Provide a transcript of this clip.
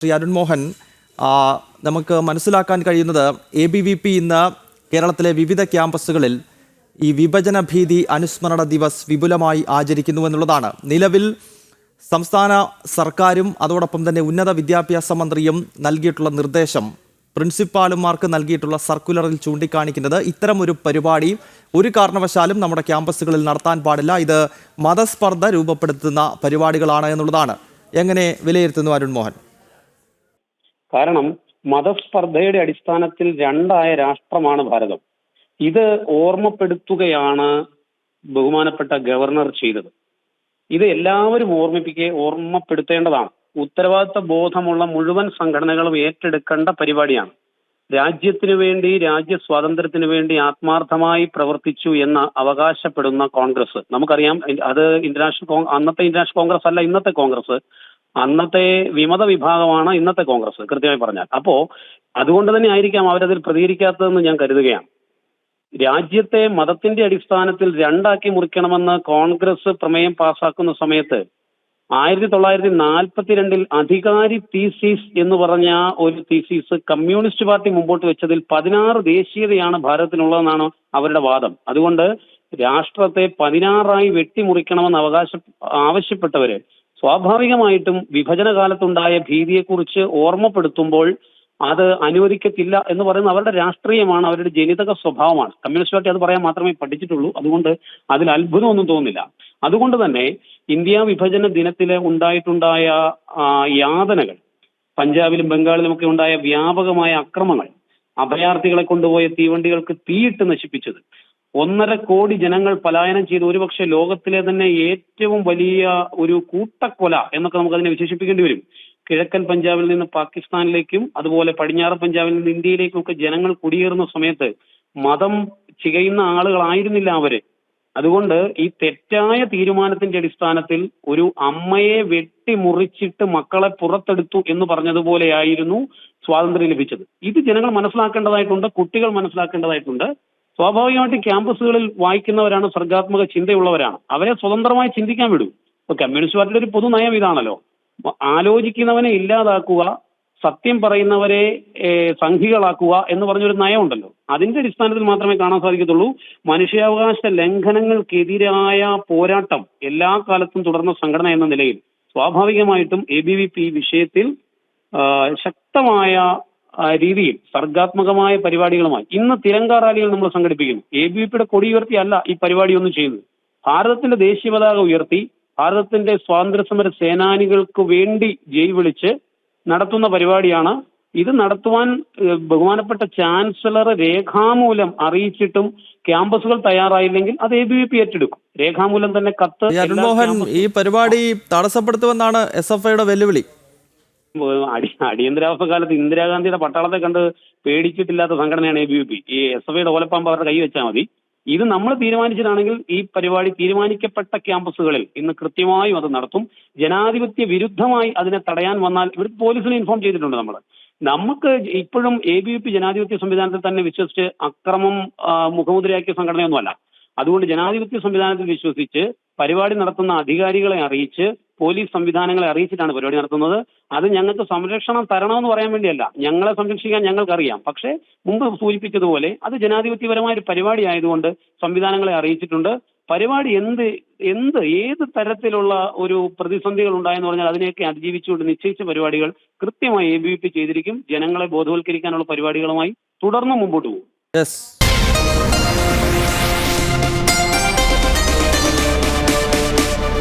ശ്രീ അരുൺ മോഹൻ നമുക്ക് മനസ്സിലാക്കാൻ കഴിയുന്നത് എ ബി വി പി ഇന്ന് കേരളത്തിലെ വിവിധ ക്യാമ്പസുകളിൽ ഈ വിഭജന ഭീതി അനുസ്മരണ ദിവസ് വിപുലമായി ആചരിക്കുന്നു എന്നുള്ളതാണ്. നിലവിൽ സംസ്ഥാന സർക്കാരും അതോടൊപ്പം തന്നെ ഉന്നത വിദ്യാഭ്യാസ മന്ത്രിയും നൽകിയിട്ടുള്ള നിർദ്ദേശം പ്രിൻസിപ്പാളുമാർക്ക് നൽകിയിട്ടുള്ള സർക്കുലറിൽ ചൂണ്ടിക്കാണിക്കുന്നത് ഇത്തരം ഒരു പരിപാടി ഒരു കാരണവശാലും നമ്മുടെ ക്യാമ്പസുകളിൽ നടത്താൻ പാടില്ല. ഇത് മതസ്പർദ്ധ രൂപപ്പെടുത്തുന്ന പരിപാടികളാണ് എന്നുള്ളതാണ്. എങ്ങനെ വിലയിരുത്തുന്നു അരുൺ മോഹൻ? കാരണം മതസ്പർദ്ധയുടെ അടിസ്ഥാനത്തിൽ രണ്ടായ രാഷ്ട്രമാണ് ഭാരതം. ഇത് ഓർമ്മപ്പെടുത്തുകയാണ് ബഹുമാനപ്പെട്ട ഗവർണർ ചെയ്തത്. ഇത് എല്ലാവരും ഓർമ്മിപ്പിക്കുക ഓർമ്മപ്പെടുത്തേണ്ടതാണ്. ഉത്തരവാദിത്ത ബോധമുള്ള മുഴുവൻ സംഘടനകളും ഏറ്റെടുക്കേണ്ട പരിപാടിയാണ്. രാജ്യത്തിനു വേണ്ടി രാജ്യ സ്വാതന്ത്ര്യത്തിനു വേണ്ടി ആത്മാർത്ഥമായി പ്രവർത്തിച്ചു എന്ന് അവകാശപ്പെടുന്ന കോൺഗ്രസ്. നമുക്കറിയാം അത് ഇന്റർനാഷണൽ അന്നത്തെ ഇന്റർനാഷണൽ കോൺഗ്രസ് അല്ല ഇന്നത്തെ കോൺഗ്രസ്. അന്നത്തെ വിമത വിഭാഗമാണ് ഇന്നത്തെ കോൺഗ്രസ് കൃത്യമായി പറഞ്ഞാൽ. അപ്പോ അതുകൊണ്ട് തന്നെ ആയിരിക്കാം അവരതിൽ പ്രതികരിക്കാത്തതെന്ന് ഞാൻ കരുതുകയാണ്. രാജ്യത്തെ മതത്തിന്റെ അടിസ്ഥാനത്തിൽ രണ്ടാക്കി മുറിക്കണമെന്ന് കോൺഗ്രസ് പ്രമേയം പാസാക്കുന്ന സമയത്ത് ആയിരത്തി തൊള്ളായിരത്തി നാൽപ്പത്തിരണ്ടിൽ അധികാരി തീസീസ് എന്ന് പറഞ്ഞ ഒരു തീസീസ് കമ്മ്യൂണിസ്റ്റ് പാർട്ടി മുമ്പോട്ട് വെച്ചതിൽ പതിനാറ് ദേശീയതയാണ് ഭാരതത്തിനുള്ളതെന്നാണ് അവരുടെ വാദം. അതുകൊണ്ട് രാഷ്ട്രത്തെ പതിനാറായി വെട്ടിമുറിക്കണമെന്ന് അവകാശ ആവശ്യപ്പെട്ടവര് സ്വാഭാവികമായിട്ടും വിഭജന കാലത്തുണ്ടായ ഭീതിയെക്കുറിച്ച് ഓർമ്മപ്പെടുത്തുമ്പോൾ അത് അനുവദിക്കത്തില്ല എന്ന് പറയുന്നത് അവരുടെ രാഷ്ട്രീയമാണ് അവരുടെ ജനിതക സ്വഭാവമാണ്. കമ്മ്യൂണിസ്റ്റ് പാർട്ടി അത് പറയാൻ മാത്രമേ പഠിച്ചിട്ടുള്ളൂ. അതുകൊണ്ട് അതിൽ അത്ഭുതമൊന്നും തോന്നില്ല. അതുകൊണ്ട് തന്നെ ഇന്ത്യ വിഭജന ദിനത്തിലെ ഉണ്ടായിട്ടുണ്ടായ യാതനകൾ പഞ്ചാബിലും ബംഗാളിലും ഒക്കെ ഉണ്ടായ വ്യാപകമായ അക്രമങ്ങൾ അഭയാർത്ഥികളെ കൊണ്ടുപോയ തീവണ്ടികൾക്ക് തീയിട്ട് നശിപ്പിച്ചത് ഒന്നര കോടി ജനങ്ങൾ പലായനം ചെയ്ത് ഒരുപക്ഷെ ലോകത്തിലെ തന്നെ ഏറ്റവും വലിയ ഒരു കൂട്ടക്കൊല എന്നൊക്കെ നമുക്ക് അതിനെ വിശേഷിപ്പിക്കേണ്ടി വരും. കിഴക്കൻ പഞ്ചാബിൽ നിന്ന് പാകിസ്ഥാനിലേക്കും അതുപോലെ പടിഞ്ഞാറൻ പഞ്ചാബിൽ നിന്ന് ഇന്ത്യയിലേക്കും ഒക്കെ ജനങ്ങൾ കുടിയേറുന്ന സമയത്ത് മതം ചികയുന്ന ആളുകളായിരുന്നില്ല അവർ. അതുകൊണ്ട് ഈ തെറ്റായ തീരുമാനത്തിന്റെ അടിസ്ഥാനത്തിൽ ഒരു അമ്മയെ വെട്ടിമുറിച്ചിട്ട് മക്കളെ പുറത്തെടുത്തു എന്ന് പറഞ്ഞതുപോലെയായിരുന്നു സ്വാതന്ത്ര്യം ലഭിച്ചത്. ഇത് ജനങ്ങൾ മനസ്സിലാക്കേണ്ടതായിട്ടുണ്ട് കുട്ടികൾ മനസ്സിലാക്കേണ്ടതായിട്ടുണ്ട്. സ്വാഭാവികമായിട്ടും ക്യാമ്പസുകളിൽ വായിക്കുന്നവരാണ് സർഗാത്മക ചിന്തയുള്ളവരാണ്. അവരെ സ്വതന്ത്രമായി ചിന്തിക്കാൻ വിടൂ. ഇപ്പൊ കമ്മ്യൂണിസ്റ്റ് പാർട്ടിയുടെ ഒരു പൊതു നയം ഇതാണല്ലോ. ആലോചിക്കുന്നവനെ ഇല്ലാതാക്കുക സത്യം പറയുന്നവരെ സംഘികളാക്കുക എന്ന് പറഞ്ഞൊരു നയമുണ്ടല്ലോ. അതിന്റെ അടിസ്ഥാനത്തിൽ മാത്രമേ കാണാൻ സാധിക്കത്തുള്ളൂ. മനുഷ്യാവകാശ ലംഘനങ്ങൾക്കെതിരായ പോരാട്ടം എല്ലാ കാലത്തും തുടർന്ന സംഘടന എന്ന നിലയിൽ സ്വാഭാവികമായിട്ടും എ ബി വി പി വിഷയത്തിൽ ശക്തമായ രീതിയിൽ സർഗാത്മകമായ പരിപാടികളുമായി. ഇന്ന് തിരങ്ക റാലികൾ നമ്മൾ സംഘടിപ്പിക്കുന്നു. എ ബി പിയുടെ കൊടി ഉയർത്തിയല്ല ഈ പരിപാടിയൊന്നും ചെയ്യുന്നത്. ഭാരതത്തിന്റെ ദേശീയ പതാക ഉയർത്തി ഭാരതത്തിന്റെ സ്വാതന്ത്ര്യ സമര സേനാനികൾക്ക് വേണ്ടി ജയ് വിളിച്ച് നടത്തുന്ന പരിപാടിയാണ്. ഇത് നടത്തുവാൻ ബഹുമാനപ്പെട്ട ചാൻസലർ രേഖാമൂലം അറിയിച്ചിട്ടും ക്യാമ്പസുകൾ തയ്യാറായില്ലെങ്കിൽ അത് എ ബി വി പി ഏറ്റെടുക്കും. രേഖാമൂലം തന്നെ കത്ത് ഈ പരിപാടി തടസ്സപ്പെടുത്തുമെന്നാണ് എസ് എഫ് ഐയുടെ വെല്ലുവിളി. അടി അടിയന്തരാവസ്ഥ കാലത്ത് ഇന്ദിരാഗാന്ധിയുടെ പട്ടാളത്തെ കണ്ട് പേടിച്ചിട്ടില്ലാത്ത സംഘടനയാണ് എ ബി വി പി ഈ എസ് എഫ് ഐയുടെ ഓലപ്പാമ്പ് അവരുടെ കൈ വെച്ചാൽ മതി. ഇത് നമ്മൾ തീരുമാനിച്ചതാണെങ്കിൽ ഈ പരിപാടി തീരുമാനിക്കപ്പെട്ട ക്യാമ്പസുകളിൽ ഇന്ന് കൃത്യമായും അത് നടത്തും. ജനാധിപത്യ വിരുദ്ധമായി അതിനെ തടയാൻ വന്നാൽ ഇവർ പോലീസിനെ ഇൻഫോം ചെയ്തിട്ടുണ്ട് നമ്മൾ നമുക്ക് ഇപ്പോഴും എ ബി വി പി ജനാധിപത്യ സംവിധാനത്തിൽ തന്നെ വിശ്വസിച്ച് അക്രമം മുഖമുദ്രയാക്കിയ സംഘടനയൊന്നുമല്ല. അതുകൊണ്ട് ജനാധിപത്യ സംവിധാനത്തിൽ വിശ്വസിച്ച് പരിപാടി നടത്തുന്ന അധികാരികളെ അറിയിച്ച് പോലീസ് സംവിധാനങ്ങളെ അറിയിച്ചിട്ടാണ് പരിപാടി നടത്തുന്നത്. അത് ഞങ്ങൾക്ക് സംരക്ഷണം തരണമെന്ന് പറയാൻ വേണ്ടിയല്ല. ഞങ്ങളെ സംരക്ഷിക്കാൻ ഞങ്ങൾക്കറിയാം. പക്ഷേ മുമ്പ് സൂചിപ്പിച്ചതുപോലെ അത് ജനാധിപത്യപരമായ ഒരു പരിപാടി ആയതുകൊണ്ട് സംവിധാനങ്ങളെ അറിയിച്ചിട്ടുണ്ട്. പരിപാടി എന്ത് എന്ത് ഏത് തരത്തിലുള്ള ഒരു പ്രതിസന്ധികൾ ഉണ്ടായെന്ന് പറഞ്ഞാൽ അതിനെയൊക്കെ അതിജീവിച്ചുകൊണ്ട് നിശ്ചയിച്ച പരിപാടികൾ കൃത്യമായി എ ബി പി ചെയ്തിരിക്കും. ജനങ്ങളെ ബോധവൽക്കരിക്കാനുള്ള പരിപാടികളുമായി തുടർന്ന് മുമ്പോട്ട് പോകും.